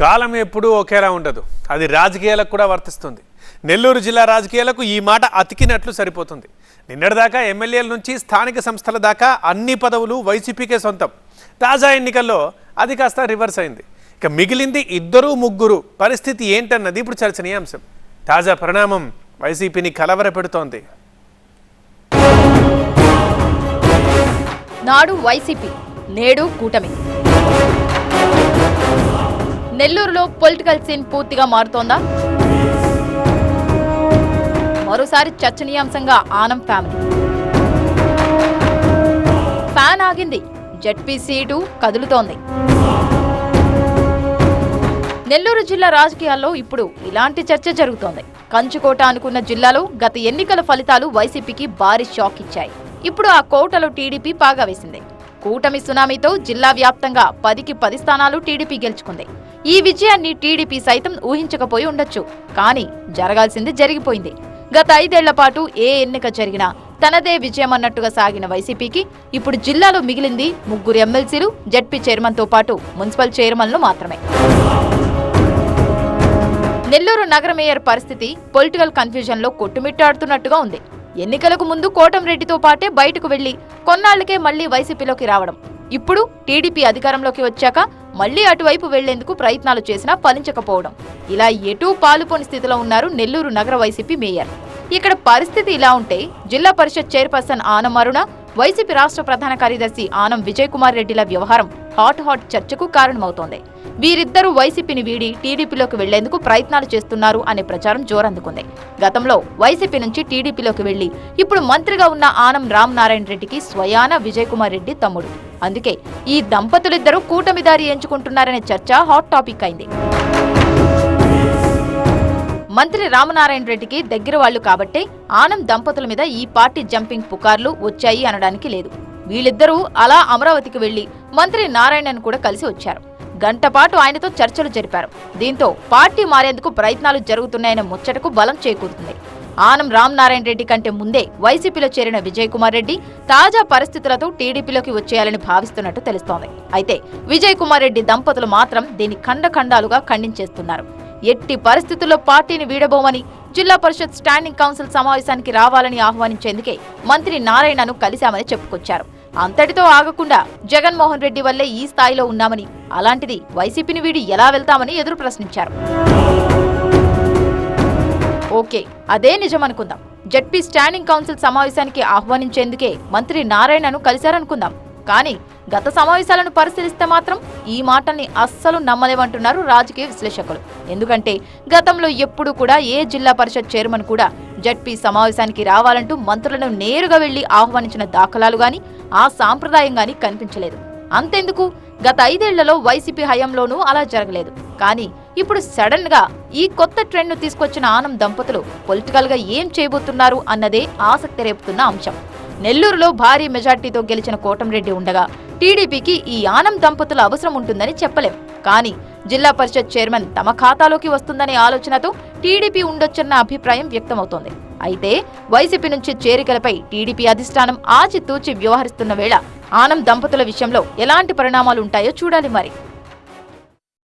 కాలం ఎప్పుడూ ఒకేలా ఉండదు. అది రాజకీయాలకు కూడా వర్తిస్తుంది. నెల్లూరు జిల్లా రాజకీయాలకు ఈ మాట అతికినట్లు సరిపోతుంది. నిన్నటిదాకా ఎమ్మెల్యేల నుంచి స్థానిక సంస్థల దాకా అన్ని పదవులు వైసీపీకే సొంతం. తాజా ఎన్నికల్లో అది కాస్త రివర్స్ అయింది. ఇక మిగిలింది ఇద్దరు ముగ్గురు. పరిస్థితి ఏంటన్నది ఇప్పుడు చర్చనీయాంశం తాజా పరిణామం వైసీపీని కలవరపెడుతోంది. నాడు వైసీపీ నేడు కూటమి. నెల్లూరులో పొలిటికల్ సీన్ పూర్తిగా మారుతోందా? మరోసారి చర్చనీయాంశంగా ఆనం ఫ్యామిలీ. ఫ్యాన్ ఆగింది. జడ్పీ సీటు కదులుతోంది. నెల్లూరు జిల్లా రాజకీయాల్లో ఇప్పుడు ఇలాంటి చర్చ జరుగుతోంది. కంచుకోట అనుకున్న జిల్లాలో గత ఎన్నికల ఫలితాలు వైసీపీకి భారీ షాక్ ఇచ్చాయి. ఇప్పుడు ఆ కోటలో టీడీపీ పాగా వేసింది. కూటమి సునామీతో జిల్లా వ్యాప్తంగా పదికి పది స్థానాలు టీడీపీ గెలుచుకుంది. ఈ విజయాన్ని టీడీపీ సైతం ఊహించకపోయి ఉండొచ్చు. కానీ జరగాల్సింది జరిగిపోయింది. గత ఐదేళ్ళ పాటు ఏ ఎన్నిక జరిగినా తనదే విజయం అన్నట్టుగా సాగిన వైసీపీకి ఇప్పుడు జిల్లాలో మిగిలింది ముగ్గురు ఎమ్మెల్సీలు జడ్పీ చైర్మన్తో పాటు మున్సిపల్ చైర్మన్లు మాత్రమే. నెల్లూరు నగర మేయర్ పరిస్థితి పొలిటికల్ కన్ఫ్యూజన్లో కొట్టుమిట్టాడుతున్నట్టుగా ఉంది. ఎన్నికలకు ముందు కోటంరెడ్డితో పాటే బయటకు వెళ్ళి కొన్నాళ్ళకే మళ్ళీ వైసీపీలోకి రావడం. ఇప్పుడు టీడీపీ అధికారంలోకి వచ్చాక మళ్ళీ అటువైపు వెళ్ళేందుకు ప్రయత్నాలు చేసినా ఫలించకపోవడం. ఇలా ఎటూ పాలుపోని స్థితిలో ఉన్నారు నెల్లూరు నగర వైసీపీ మేయర్. ఇక్కడ పరిస్థితి ఇలా ఉంటే జిల్లా పరిషత్ చైర్పర్సన్ ఆనమరుణ వైసీపీ రాష్ట్ర ప్రధాన కార్యదర్శి ఆనం విజయ్ కుమార్ రెడ్డిల వ్యవహారం హాట్ హాట్ చర్చకు కారణమవుతోంది. వీరిద్దరూ వైసీపీని వీడి టీడీపీలోకి వెళ్ళేందుకు ప్రయత్నాలు చేస్తున్నారు అనే ప్రచారం జోరందుకుంది. గతంలో వైసీపీ నుంచి టీడీపీలోకి వెళ్ళి ఇప్పుడు మంత్రిగా ఉన్న ఆనం రామ్ నారాయణ రెడ్డికి స్వయాన విజయ్ కుమార్ రెడ్డి తమ్ముడు. అందుకే ఈ దంపతులిద్దరూ కూటమిదారి ఎంచుకుంటున్నారనే చర్చ హాట్ టాపిక్ అయింది. మంత్రి రామనారాయణ రెడ్డికి దగ్గర వాళ్ళు కాబట్టే ఆనం దంపతుల మీద ఈ పార్టీ జంపింగ్ పుకార్లు వచ్చాయి అనడానికి లేదు. వీళ్ళిద్దరూ అలా అమరావతికి వెళ్ళి మంత్రి నారాయణన్ కూడా కలిసి వచ్చారు. గంటపాటు ఆయనతో చర్చలు జరిపారు. దీంతో పార్టీ మారేందుకు ప్రయత్నాలు జరుగుతున్నాయనే ముచ్చటకు బలం చేకూరుతుంది. ఆనం రామనారాయణ రెడ్డి కంటే ముందే వైసీపీలో చేరిన విజయ్ కుమార్ రెడ్డి తాజా పరిస్థితులతో టీడీపీలోకి వచ్చేయాలని భావిస్తున్నట్టు తెలుస్తోంది. అయితే విజయ్ కుమార్ రెడ్డి దంపతులు మాత్రం దీన్ని ఖండఖండాలుగా ఖండించేస్తున్నారు. ఎట్టి పరిస్థితుల్లో పార్టీని వీడబోమని జిల్లా పరిషత్ స్టాండింగ్ కౌన్సిల్ సమావేశానికి రావాలని ఆహ్వానించేందుకే మంత్రి నారాయణను కలిశామని చెప్పుకొచ్చారు. అంతటితో ఆగకుండా జగన్మోహన్ రెడ్డి వల్లే ఈ స్థాయిలో ఉన్నామని అలాంటిది వైసీపీని వీడి ఎలా వెళ్తామని ఎదురు ప్రశ్నించారు. ఓకే అదే నిజమనుకుందాం. జడ్పీ స్టాండింగ్ కౌన్సిల్ సమావేశానికి ఆహ్వానించేందుకే మంత్రి నారాయణను కలిశారనుకుందాం. కానీ గత సమావేశాలను పరిశీలిస్తే మాత్రం ఈ మాటల్ని అస్సలు నమ్మలేమంటున్నారు రాజకీయ విశ్లేషకులు. ఎందుకంటే గతంలో ఎప్పుడూ కూడా ఏ జిల్లా పరిషత్ చైర్మన్ కూడా జడ్పీ సమావేశానికి రావాలంటూ మంత్రులను నేరుగా వెళ్ళి ఆహ్వానించిన దాఖలాలు గాని ఆ సాంప్రదాయం గాని కనిపించలేదు. అంతెందుకు? గత ఐదేళ్ళలో వైసీపీ హయాంలోనూ అలా జరగలేదు. కానీ ఇప్పుడు సడన్గా ఈ కొత్త ట్రెండ్ను తీసుకొచ్చిన ఆనం దంపతులు పొలిటికల్గా ఏం చేయబోతున్నారు అన్నదే ఆసక్తి రేపుతున్న అంశం. నెల్లూరులో భారీ మెజార్టీతో గెలిచిన కోటంరెడ్డి ఉండగా టీడీపీకి ఈ ఆనం దంపతుల అవసరం ఉంటుందని చెప్పలేం. కానీ జిల్లా పరిషత్ చైర్మన్ తమ ఖాతాలోకి వస్తుందనే ఆలోచనతో టీడీపీ ఉండొచ్చన్న అభిప్రాయం వ్యక్తమవుతోంది. అయితే వైసీపీ నుంచి చేరికలపై టీడీపీ అధిష్టానం ఆచితూచి వ్యవహరిస్తున్న వేళ ఆనం దంపతుల విషయంలో ఎలాంటి పరిణామాలు ఉంటాయో చూడాలి మరి.